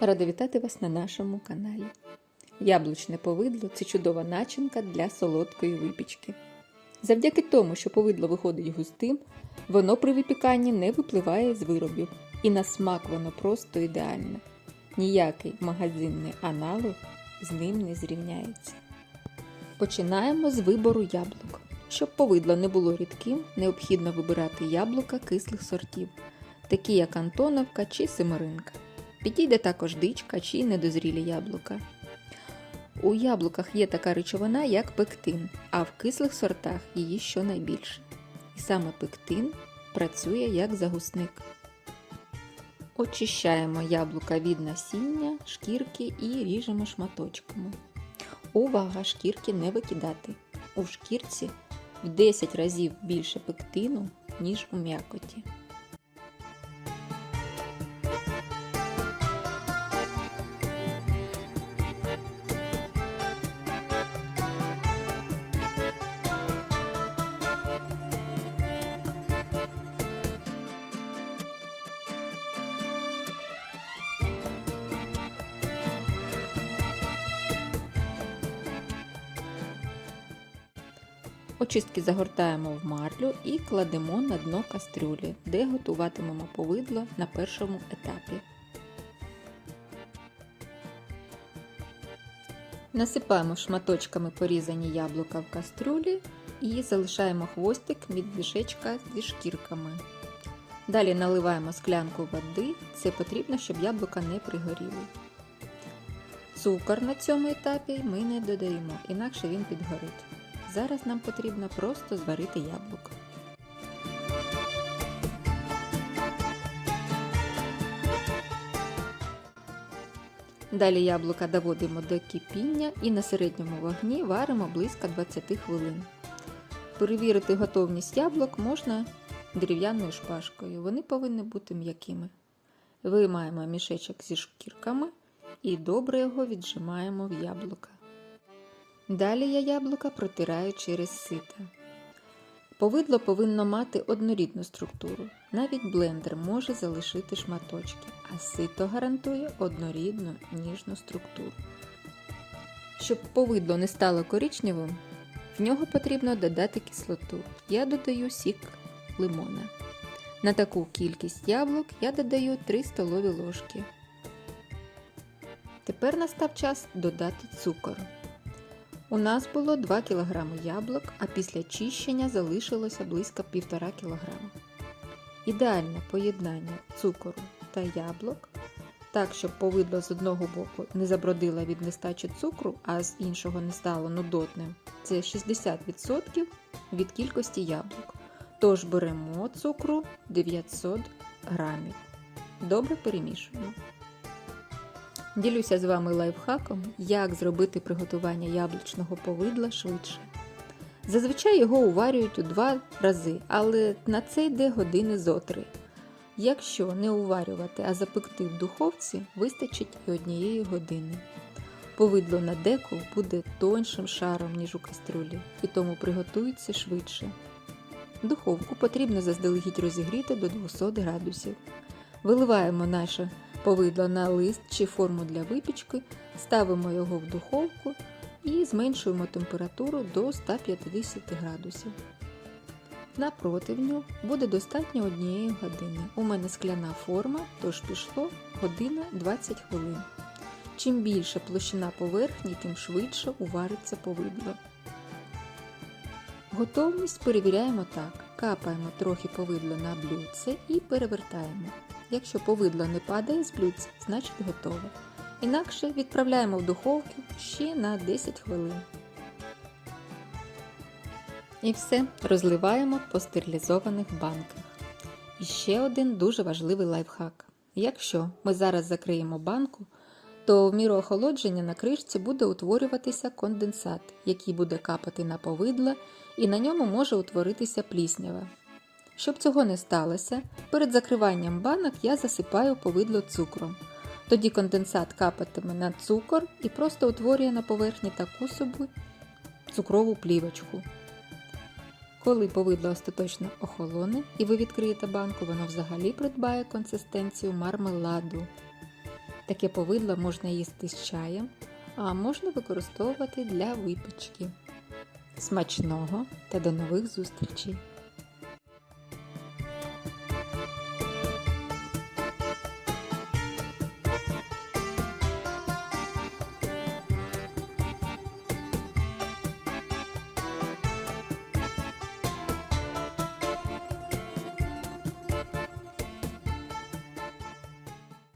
Рада вітати вас на нашому каналі. Яблучне повидло це чудова начинка для солодкої випічки. Завдяки тому, що повидло виходить густим, воно при випіканні не випливає з виробів, і на смак воно просто ідеальне. Ніякий магазинний аналог з ним не зрівняється. Починаємо з вибору яблук. Щоб повидло не було рідким, необхідно вибирати яблука кислих сортів, такі як Антоновка чи Семеринка. Підійде також дичка чи недозрілі яблука. У яблуках є така речовина, як пектин, а в кислих сортах її щонайбільше. І саме пектин працює як загусник. Очищаємо яблука від насіння, шкірки і ріжемо шматочками. Увага! Шкірки не викидати. У шкірці в 10 разів більше пектину, ніж у м'якоті. Очистки загортаємо в марлю і кладемо на дно кастрюлі, де готуватимемо повидло на першому етапі. Насипаємо шматочками порізані яблука в кастрюлі і залишаємо хвостик від мішечка зі шкірками. Далі наливаємо склянку води, це потрібно, щоб яблука не пригоріли. Цукор на цьому етапі ми не додаємо, інакше він підгорить. Зараз нам потрібно просто зварити яблуко. Далі яблука доводимо до кипіння і на середньому вогні варимо близько 20 хвилин. Перевірити готовність яблук можна дерев'яною шпажкою. Вони повинні бути м'якими. Виймаємо мішечок зі шкірками і добре його віджимаємо в яблука. Далі я яблука протираю через сито. Повидло повинно мати однорідну структуру. Навіть блендер може залишити шматочки, а сито гарантує однорідну ніжну структуру. Щоб повидло не стало коричневим, в нього потрібно додати кислоту. Я додаю сік лимона. На таку кількість яблук я додаю 3 столові ложки. Тепер настав час додати цукор. У нас було 2 кг яблук, а після чищення залишилося близько 1,5 кг. Ідеальне поєднання цукору та яблук, так, щоб повидло з одного боку не забродило від нестачі цукру, а з іншого не стало нудотним. Це 60% від кількості яблук. Тож беремо цукру 900 грамів. Добре перемішуємо. Ділюся з вами лайфхаком, як зробити приготування яблучного повидла швидше. Зазвичай його уварюють у два рази, але на це йде години зо три. Якщо не уварювати, а запекти в духовці, вистачить і однієї години. Повидло на деку буде тоншим шаром, ніж у кастрюлі, і тому приготується швидше. Духовку потрібно заздалегідь розігріти до 200 градусів. Виливаємо наше повидло на лист чи форму для випічки, ставимо його в духовку і зменшуємо температуру до 150 градусів. На противню буде достатньо однієї години. У мене скляна форма, тож пішло година 20 хвилин. Чим більше площина поверхні, тим швидше увариться повидло. Готовність перевіряємо так. Капаємо трохи повидло на блюдце і перевертаємо. Якщо повидло не падає з блюдця, значить готове. Інакше відправляємо в духовку ще на 10 хвилин. І все, розливаємо по стерилізованих банках. І ще один дуже важливий лайфхак. Якщо ми зараз закриємо банку, то в міру охолодження на кришці буде утворюватися конденсат, який буде капати на повидло, і на ньому може утворитися пліснява. Щоб цього не сталося, перед закриванням банок я засипаю повидло цукром. Тоді конденсат капатиме на цукор і просто утворює на поверхні таку собі цукрову плівочку. Коли повидло остаточно охолоне і ви відкриєте банку, воно взагалі придбає консистенцію мармеладу. Таке повидло можна їсти з чаєм, а можна використовувати для випічки. Смачного та до нових зустрічей!